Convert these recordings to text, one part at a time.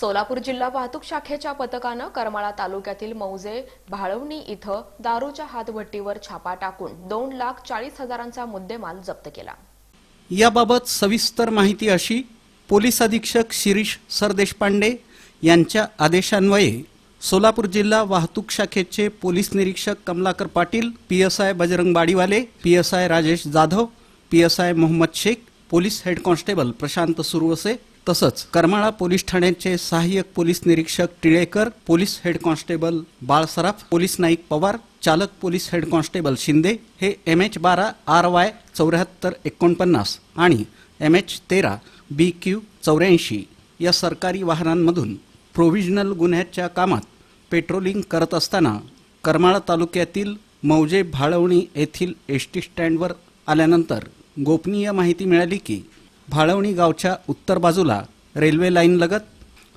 सोलापूर जिल्हा वाहतूक शाखेच्या पथकानं करमाळा तालुक्यातील मौजे भाळवणी इथं दारूच्या हातभट्टीवर छापा टाकून दोन लाख चाळीस हजारांचा मुद्देमाल जप्त केला. याबाबत सविस्तर माहिती अशी पोलीस अधीक्षक शिरीष सरदेशपांडे यांच्या आदेशान्वये सोलापूर जिल्हा वाहतूक शाखेचे पोलीस निरीक्षक Kamalakar Patil P S I Bajrang Badiwale P S I Rajesh Jadhav P S I Mohammed Shaikh police head constable Prashant Suravase तसंच करमाळा पोलीस ठाण्याचे सहाय्यक पोलीस निरीक्षक टिळेकर पोलीस हेड कॉन्स्टेबल बाळ सराफ पोलीस नाईक पवार चालक पोलीस हेड कॉन्स्टेबल शिंदे हे M H बारा R Y चौऱ्याहत्तर एकोणपन्नास आणि एम एच तेरा बी क्यू चौऱ्याऐंशी या सरकारी वाहनांमधून प्रोव्हिजनल गुन्ह्याच्या कामात पेट्रोलिंग करत असताना करमाळा तालुक्यातील मौजे भाळवणी येथील एस टी स्टँडवर आल्यानंतर गोपनीय माहिती मिळाली की भाळवणी गावच्या उत्तर बाजूला रेल्वे लाईनलगत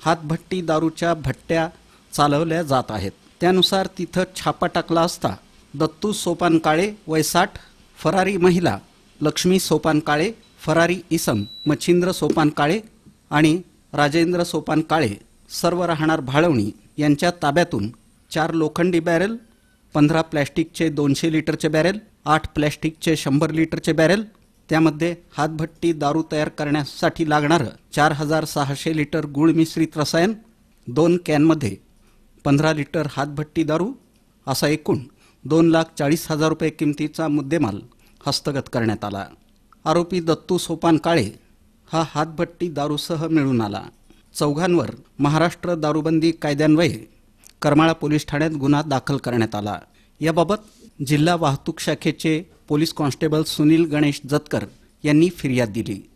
हातभट्टी दारूच्या भट्ट्या चालवल्या जात आहेत. त्यानुसार तिथं छापा टाकला असता दत्तू सोपान काळे वय साठ फरारी महिला लक्ष्मी सोपान काळे फरारी इसम मच्छिंद्र सोपान काळे आणि राजेंद्र सोपान काळे सर्व राहणार भाळवणी यांच्या ताब्यातून चार लोखंडी बॅरेल पंधरा प्लॅस्टिकचे दोनशे लिटरचे बॅरेल आठ प्लॅस्टिकचे शंभर लिटरचे बॅरेल त्यामध्ये हातभट्टी दारू तयार करण्यासाठी लागणारं चार हजार सहाशे लिटर गुळ मिश्रित रसायन दोन कॅनमध्ये पंधरा लिटर हातभट्टी दारू असा एकूण दोन लाख चाळीस हजार रुपये किमतीचा मुद्देमाल हस्तगत करण्यात आला. आरोपी दत्तू सोपान काळे हा हातभट्टी दारूसह मिळून आला. चौघांवर महाराष्ट्र दारूबंदी कायद्यान्वये करमाळा पोलीस ठाण्यात गुन्हा दाखल करण्यात आला. याबाबत जिल्हा वाहतूक शाखेचे पोलीस कॉन्स्टेबल सुनील गणेश जतकर यांनी फिर्याद दिली.